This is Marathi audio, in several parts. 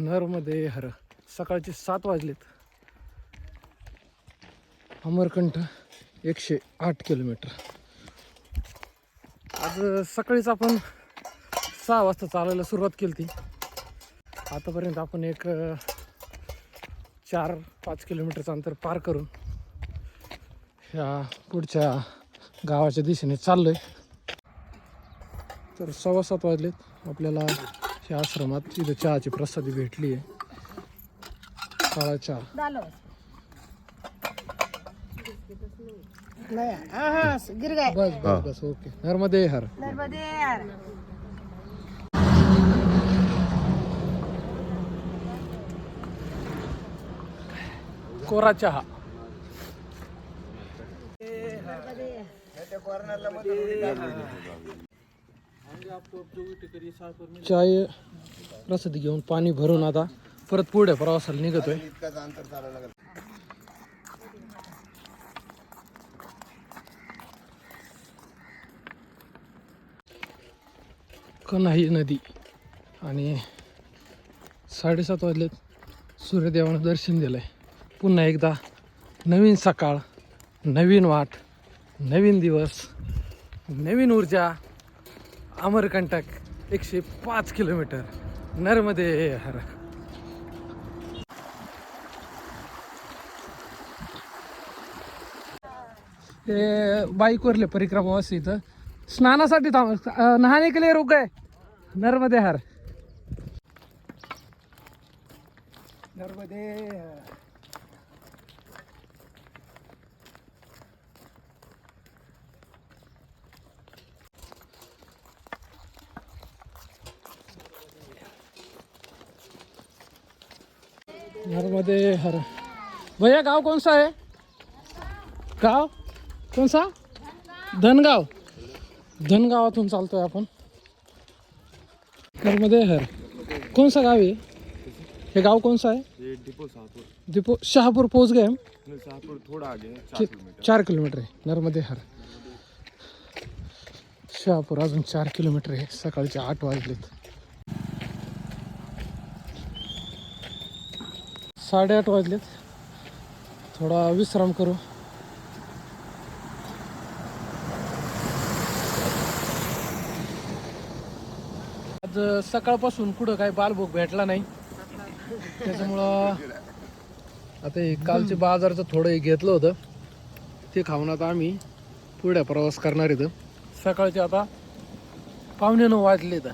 नरमध्ये हर सकाळचे सात वाजलेत. अमरकंठ एकशे आठ किलोमीटर. आज सकाळीच आपण सहा वाजता चालायला सुरुवात केली ती आतापर्यंत आपण एक चार पाच किलोमीटरचं अंतर पार करून ह्या पुढच्या गावाच्या दिशेने चाललोय. तर सव्वा सात वाजलेत. आपल्याला ह्या आश्रमात इथं चहाची प्रसादी भेटली आहे. काळा चहा. हा हा बस बस बस ओके. नर्मदे हर. कोरा चहा. चाय प्रसादी घेऊन पाणी भरून आता परत पुढे प्रवासाला निघतोय. कन्हाई नदी आणि साडेसात वाजलेत. सूर्यदेवानं दर्शन दिलंय. पुन्हा एकदा नवीन सकाळ नवीन वाट नवीन दिवस नवीन ऊर्जा. अमरकंटक एकशे पाच किलोमीटर. नर्मदे हर. ते बाईकवरले परिक्रमावासी इथं. स्नानासाठी थांब अं, नहाने के लिए रुक नर्मदे हर. नर्मदे नर्मदे हर भैया गांव कौन सा है गाव? कौन सा धनगाव. धनगावातून चालतोय आपण. नर्मदे हर. कौन सा गाव आहे? हे गाव कौन सा है डिपो शाहपुर. दीपो शहापूर पोहोच गए हम नहीं, शाहपुर थोड़ा आगे चार कि- किलोमीटर. चार किलोमीटर आहे. नर्मदे हर. शहापूर अजून चार किलोमीटर आहे. सकाळचे आठ वाजलेत. साडेआठ वाजलेत. थोडा विश्राम करू. आज सकाळपासून कुठं काय बालभोग भेटला नाही. त्याच्यामुळं आता हे कालचे बाजारचं थोडं हे घेतलं होतं. ते खाऊन आता आम्ही पुढे प्रवास करणार इथं. सकाळचे आता पावणे नऊ वाजले तर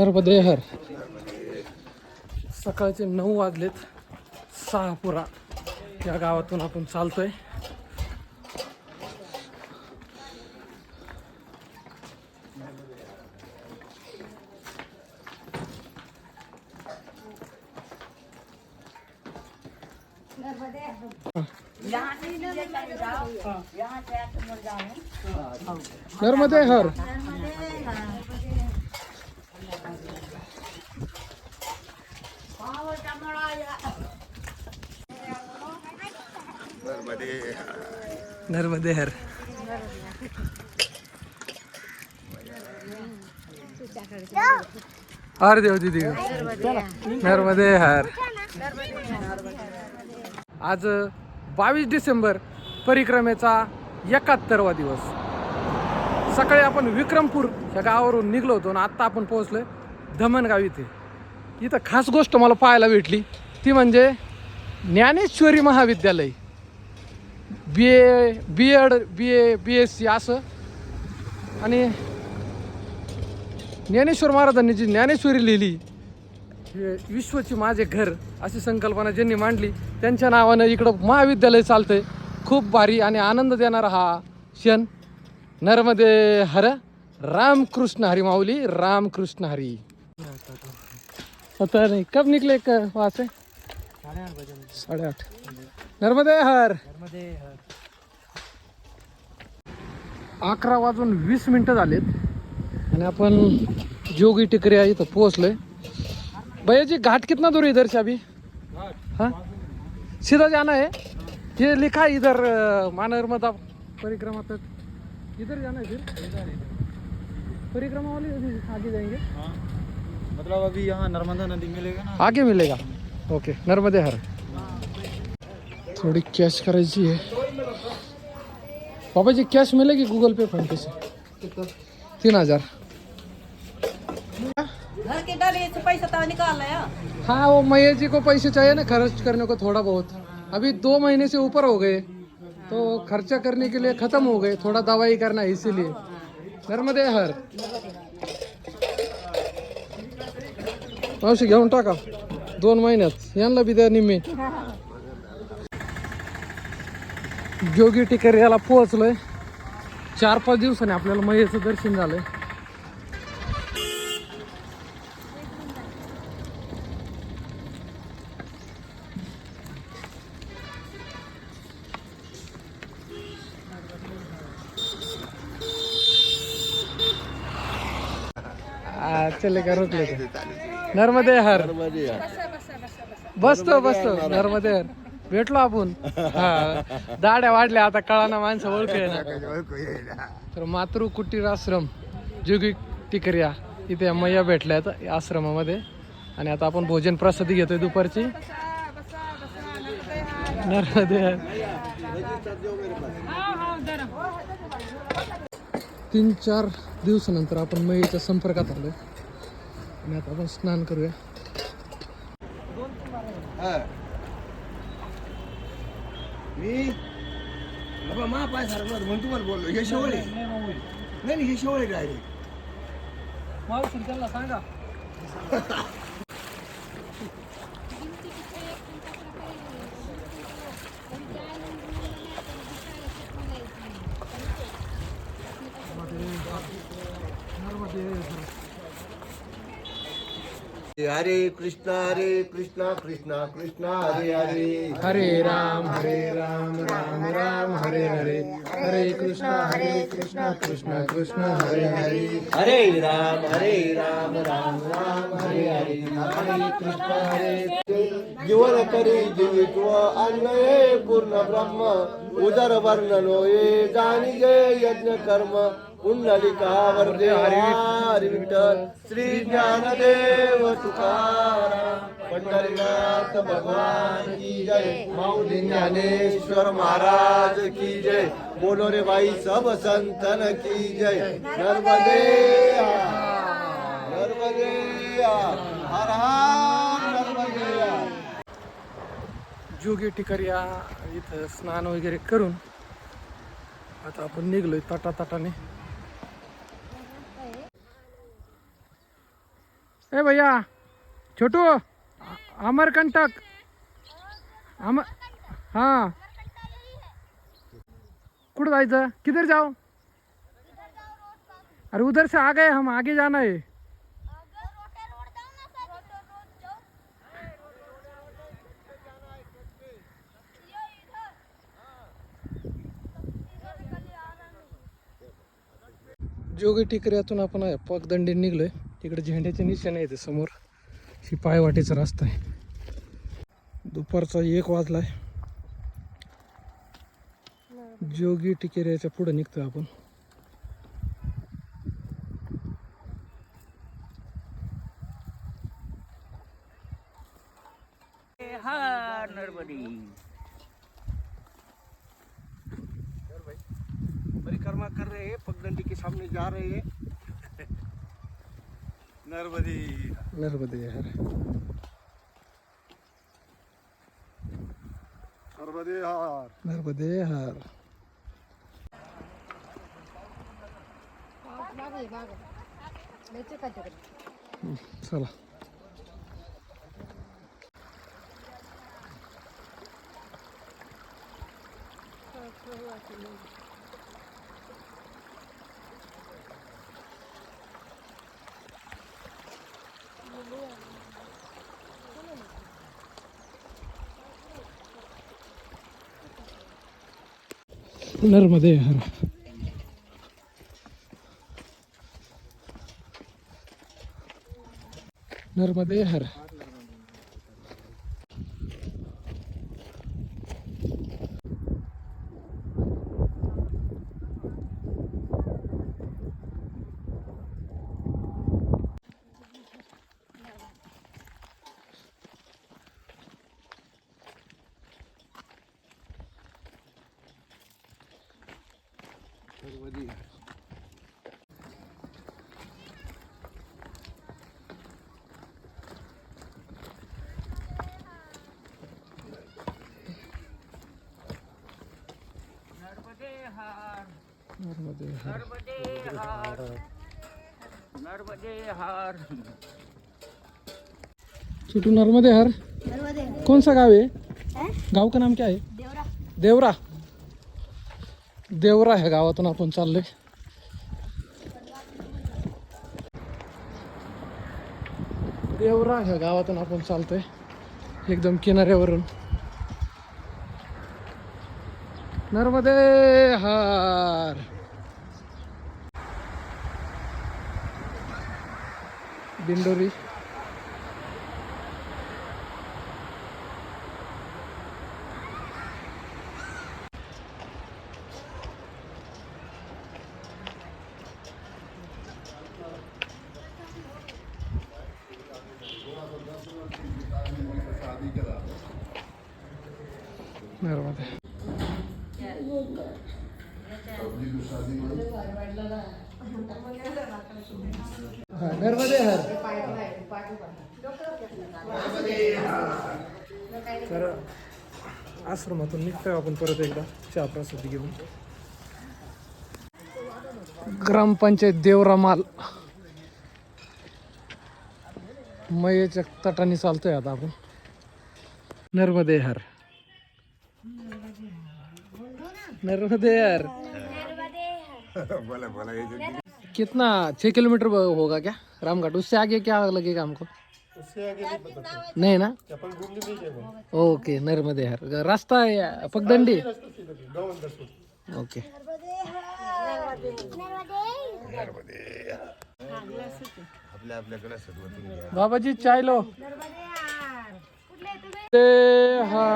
नर्मदे हर सकाळचे नऊ वाजलेत. सहापुरा या गावातून आपण चालतोय. नर्मदे हर नर्मदे हर. हर देव दीदी नर्मदे हर. आज बावीस डिसेंबर परिक्रमेचा एकाहत्तरवा दिवस. सकाळी आपण विक्रमपूर या गावावरून निघलो होतो आणि आत्ता आपण पोहोचलोय धमनगाव इथे. इथं खास गोष्ट मला पाहायला भेटली. ती म्हणजे Dnyaneshwari Mahavidyalaya. B A B Ed B A B S C असं. आणि ज्ञानेश्वर महाराजांनी जी ज्ञानेश्वरी लिहिली हे विश्वची माझे घर अशी संकल्पना ज्यांनी मांडली त्यांच्या नावानं इकडं महाविद्यालय चालतंय. खूप भारी आणि आनंद देणारा हा क्षण. नर्मदे हर रामकृष्ण हरी माऊली रामकृष्ण हरी. पता नहीं कब निकले क- वहाँ से साढ़े आठ नर्मदे हर. अकरा वाजून वीस मिनटं झालेत. आणि आपण जोगी टिकरिया इथं पोहोचलोय. भैया जी घाट कितना दूर है इधर से अभी हाँ? सीधा जाना है? ये लिखा है इधर मानर्मदा परिक्रमा तक इधर जाना है फिर? परिक्रमा वाले आगे जाएंगे। मतलब अभी यहाँ नर्मदा नदी मिलेगा ना? आगे मिलेगा। ओके नर्मदे हर। थोड़ी कैश करायची आहे बाबा जी कैश मिलेगी गूगल पे फ़ोन पे से? तीन हज़ार। घर के डाले से पैसा तो निकाल है। हाँ वो मैया जी को पैसे चाहिए ना खर्च करने को थोड़ा बहुत। अभी दो महीने से ऊपर हो गए तो खर्चा करने के लिए खत्म हो गए थोड़ा दवाई करना है इसीलिए। नर्मदे हर। मावशी घेऊन टाका। दोन महिन्यात यांना बी द्या निम्मे। जोगी टिकर याला पोहोचलोय. चार पाच दिवसांनी आपल्याला मयेचं दर्शन झालंय. आ, चले का रोकले का नर्मदे हर. बसतो बसतो. नर्मदे हर. भेटलो आपण. हा. दाड्या वाढल्या आता कळाना माणसं ओळखे ना तर मातृ कुटीर आश्रम जोगी टिकरिया इथे मैया भेटल्या या आश्रमामध्ये. आणि आता आपण भोजन प्रसादी घेतोय दुपारची. नर्मदे तीन चार दिवसानंतर आपण मैयाच्या संपर्कात आलोय. आणि आता आपण स्नान करूया. मी? बाबा मा पाय सारखं म्हणून तुम्हाला बोललो. हे शेवळे. नाही नाही हे शेवळे डायरेक्ट सांगा. हरे कृष्णा हरे कृष्णा कृष्णा कृष्णा हरे हरे। हरे राम हरे राम राम राम हरे हरे। हरे कृष्णा हरे कृष्णा कृष्णा कृष्णा हरे हरे। हरे राम हरे राम राम राम हरे हरे। हरे कृष्णा हरे जीवन करी जीवित्व अन्न पूर्ण ब्रह्म। उदर वर्णनो ये जाणी जय यज्ञ कर्म। पुंडलिका वरदे हरी विठ्ठल श्री ज्ञानदेव तुकाराम पंढरीनाथ भगवान की जय. माऊली ज्ञानेश्वर महाराज की जय. बोलो रे भाई सब संतन की जय. नर्मदे नर्मदे हर, हर नर्मदे जोगी टिकरिया इथं स्नान वगैरे करून आता आपण निघलोय ताटा ताटाने ए भैया छोटू अमरकंटक अमर हां. कुठं जायचं? किधर जाओ अरे उधर से आ गए हम आगे जाना है. जोगी टिकऱ्यातून आपण पगदंडी निघलोय. तिकडे झेंड्याचे आहे ते समोर. ही पायवाटेचा रस्ता आहे. दुपारचा एक वाजलाय. जोगी टिकेऱ्याच्या पुढे निघतोय आपण परिक्रमा कर रहे हैं पगडंडी के सामने जा रहे हैं नर्मदे नर्मदे यार नर्मदे हार नर्मदे हार मागे नर्मदे हर. नर्मदे हर. नर्मदे हर। नर्मदे हर। नर्मदे हार। छोटू नर्मदे हर? कौन सा गाव है? गाव का नाम क्या है देवरा. देवरा ह्या गावातून आपण चाललोय. देवरा ह्या गावातून आपण चालतोय. एकदम किनाऱ्यावरून. नर्मदे हार दिंडोरी नर्मदे नर्मदे हर तर आश्रमातून निघतोय आपण परत एकदा. चहा प्रसादी घेऊन. ग्रामपंचायत देवरा माल मयेच्या तटाने चालतोय आता आपण. नर्मदे हर नर्मदे हर कितना छः किलोमीटर होगा क्या? रामघाट उससे आगे क्या लगेगा हमको? नहीं ना? ओके नर्मदे हर रास्ता है या पगडंडी ओके। बाबाजी चाय लो। ते हा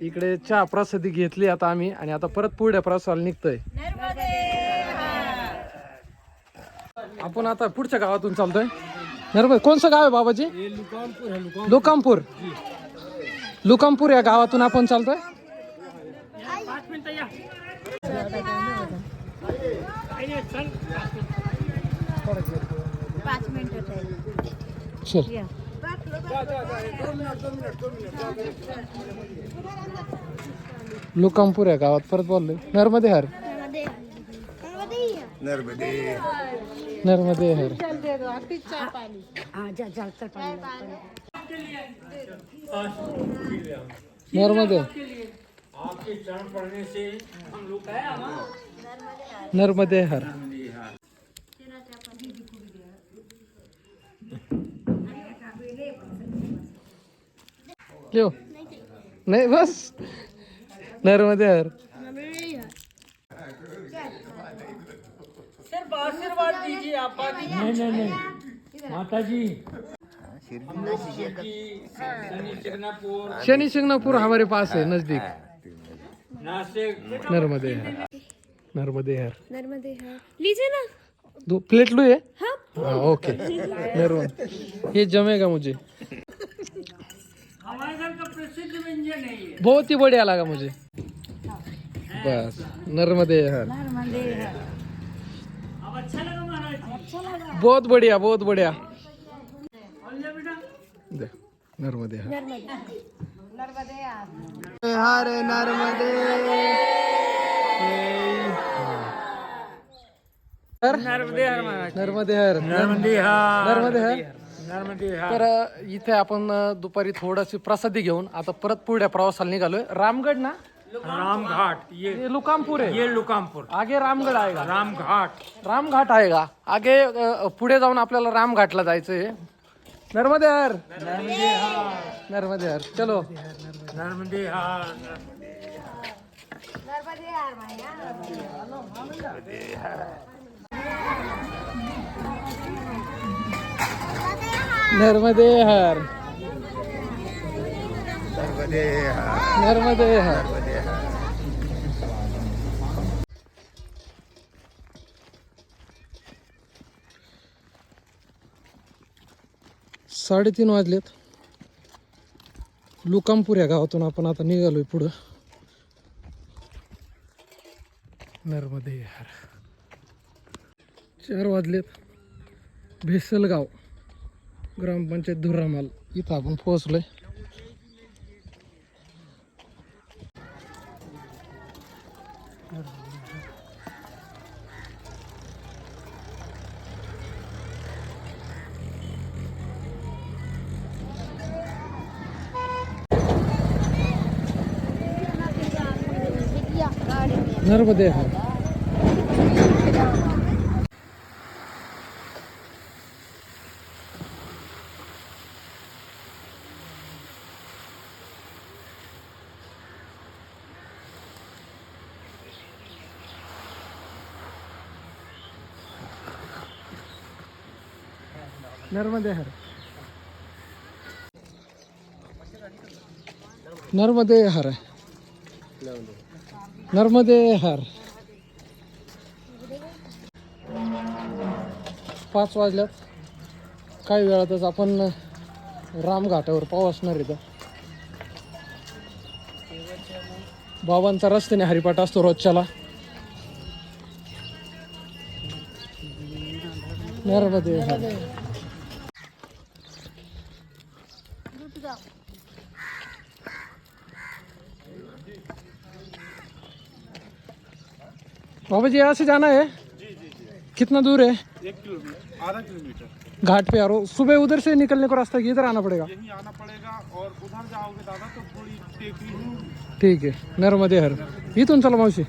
इकडे चहा प्रसादी घेतली आता आम्ही आणि आता परत पुढे प्रसादाला निघतोय. आपण आता पुढच्या गावातून चालतोय. नर्मद कोणचं गाव आहे बाबाजी? लुकामपूर. लुकामपूर या गावातून आपण चालतोय. पाच मिनिटं लुकामपूर या गावात परत बोललोय नर्मदे हर. नर्मदे. हर. नर्मदे. नर्मदे हर क्यों नहीं बस नर्मदे हर. सिर्फ़ आशीर्वाद दीजिए आप नहीं नहीं नहीं माता जी शनि शिंगणापुर हमारे पास है नज़दीक। नर्मदे हर नर्मदे हर नर्मदे हाँ लीजिए ना। दो प्लेट लो ये। हाँ ओके। नर्मद। ये जमेगा मुझे हमारे घर का प्रसिद्ध व्यंजन है ये बहुत ही बढ़िया लगा मुझे। बस नर्मदे हर अच्छा जी। बहुत बढ़िया बहुत बढ़िया। और ले बेटा नर्मदे हर हर नर्मदे। हर नर्मदे हर। नर्मदे हर। नर्मदे हार। नर्मदे हर नर्मदे हार तर इथे आपण दुपारी थोडीशी प्रसादी घेऊन आता परत पुढे प्रवासाला निघालोय. रामगड ना? रामघाट ये ये लुकामपूर है ये लुकामपुर. आगे रामगड आएगा रामघाट. रामघाट आएगा आगे अ, पुढे जाऊन आपल्याला रामघाटला जायचंय. नर्मदे हर नर्मदे हर चलो नर्मदे हार नर्मदे हर। नर्मदे हर। साडेतीन वाजलेत. लुकामपूर या गावातून आपण आता निघालोय पुढं. नर्मदे हर. चार वाजलेत. भेसलगाव. ग्रामपंचायत धुरामाल. इथं आपण पोहोचलोय. नर्मदे नर्मदे हर नर्मदे हर नर्मदे हर पाच वाजल्यात. काही वेळातच आपण रामघाटावर पावसणार इथं. बाबांचा रस्त्याने हरिपाठ असतो रोजच्याला. नर्मदे हर बाबा जी यहाँ से जाना है? कितना दूर है? एक किलोमीटर आधा किलोमीटर। घाट पे आ रहा हूँ। सुबह उधर से निकलने को रास्ता इधर आना पड़ेगा? यहीं आना पड़ेगा और उधर जाओगे दादा तो थोड़ी टेकरी है। ठीक आहे नर्मदे हर। इथून चला मावशी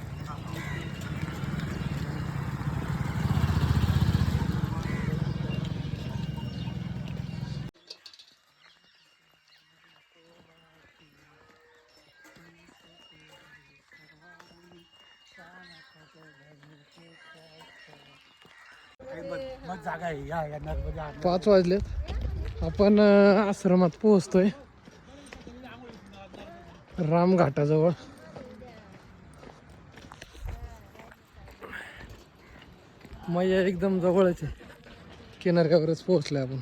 पाच वाजलेत. आपण अं, आश्रमात पोहोचतोय. रामघाटाजवळ मैया एकदम जवळच आहे. किनारगावरच पोहोचलोय आपण.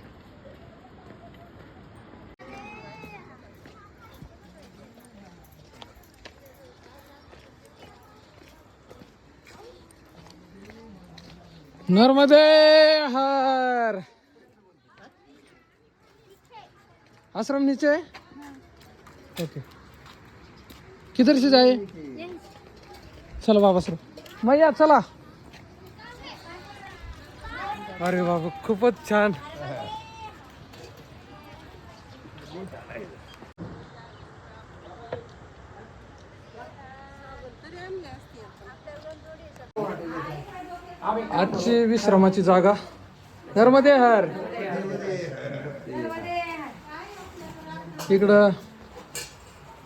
नर्मदे हर. आश्रम नीचे? ओके. किधर से जाए चलो बाबा सर. मैया चला. अरे बाबा खूपच छान. आजची विश्रमाची जागा. नर्मदे हर. इकडं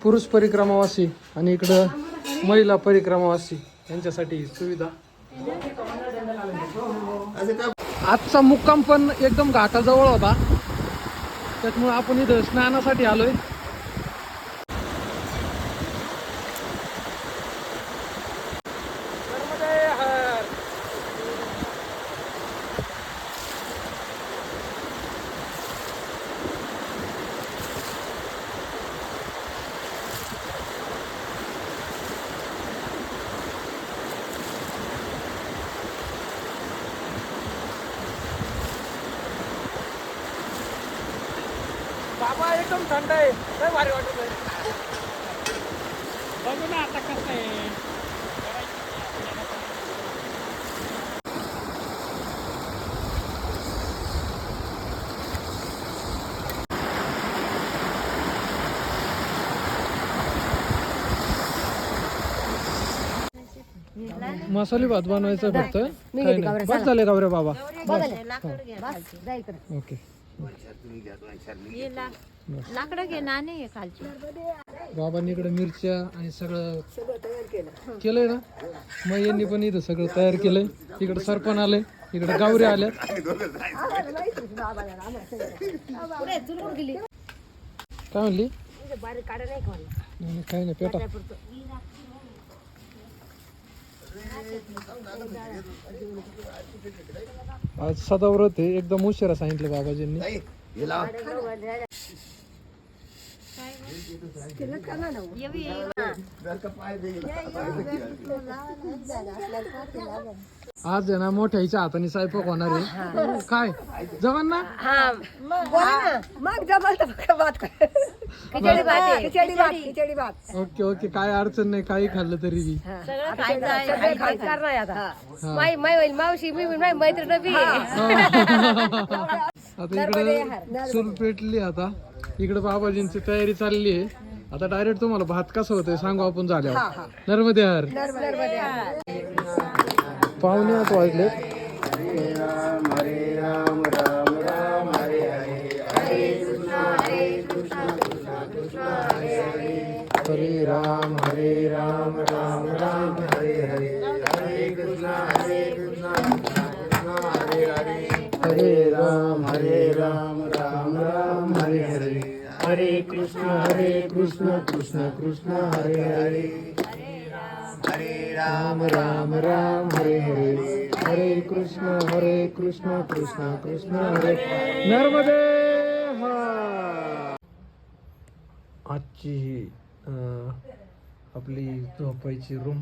पुरुष परिक्रमावासी आणि इकडं महिला परिक्रमावासी यांच्यासाठी सुविधा. आजचा मुक्काम पण एकदम घाटाजवळ होता. त्याच्यामुळे आपण इथं स्नानासाठी आलोय बाबा एकदम थंड आहे. लय भारी वाटत आहे. बघू ना आता कसं आहे. मसाले भात बनवायचं फक्त. बस झाले का रे बाबा ओके. लाकडं घे नाणे आहे खालची. बाबांनी इकडे मिरच्या आणि सगळं केलंय ना? मग यांनी पण इथं सगळं तयार केलंय. इकडं सरपण आलंय इकडे गावरे आल्यात. काय म्हणली? नाही, काही नाही पेटा. आज सदाव्रत आहे. एकदम उशिरा सांगितलं बाबाजींनी. आज आहे ना मोठ्या आईच्या हाताने स्वयंपाक होणार आहे. काय? जवान ना? मग जमल ओके ओके. काय अडचण नाही काही खाल्लं तरी बी. सगळं खायचं आहे. सगळं खायचं. करणार आहे आता. माई माई होईल मावशी मी मैत्रीण आता इकडे चूल पेटली आता. इकडे बाबाजींची तयारी चालली आहे. आता डायरेक्ट तुम्हाला भात कसं होतंय सांगू आपण झाल्यावर. नर्मदे हर पाहुणे आठ वाजले हरे राम हरे राम राम राम हरे हरे हरे कृष्णा हरे कृष्णा कृष्णा हरे हरे. हरे राम हरे राम हरे कृष्ण हरे कृष्ण कृष्ण कृष्ण हरे हरे. हरे राम राम राम हरे हरे. हरे कृष्ण हरे कृष्ण कृष्ण कृष्ण हरे. नर्मदे आजची आपली झोपायची रूम